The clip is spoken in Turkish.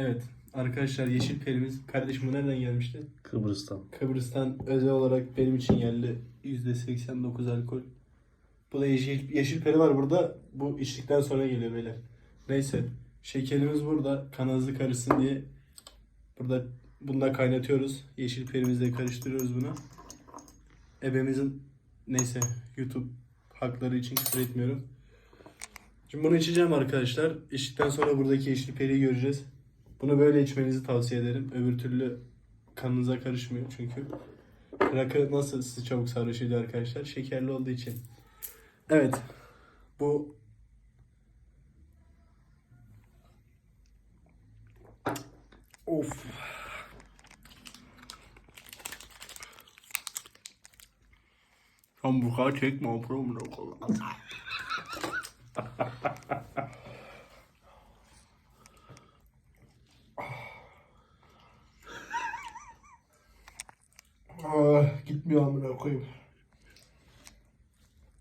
Evet arkadaşlar yeşil perimiz kardeşim bu nereden gelmişti? Kıbrıs'tan. Kıbrıs'tan özel olarak benim için yerli %89 alkol. Bu da yeşil, yeşil peri var burada. Bu içtikten sonra geliyor beyler. Neyse. Şekerimiz burada. Kan hızlı karışsın diye. Burada bunda kaynatıyoruz. Yeşil perimizle karıştırıyoruz bunu. Ebemizin neyse YouTube hakları için küfür etmiyorum. Şimdi bunu içeceğim arkadaşlar. İçtikten sonra buradaki yeşil periyi göreceğiz. Bunu böyle içmenizi tavsiye ederim. Öbür türlü kanınıza karışmıyor çünkü. Rakı nasıl sizi çabuk sarhoş ediyor arkadaşlar? Şekerli olduğu için. Evet. Bu Of. Sen bu kadar çekme o Ah, gitmiyor amına koyayım.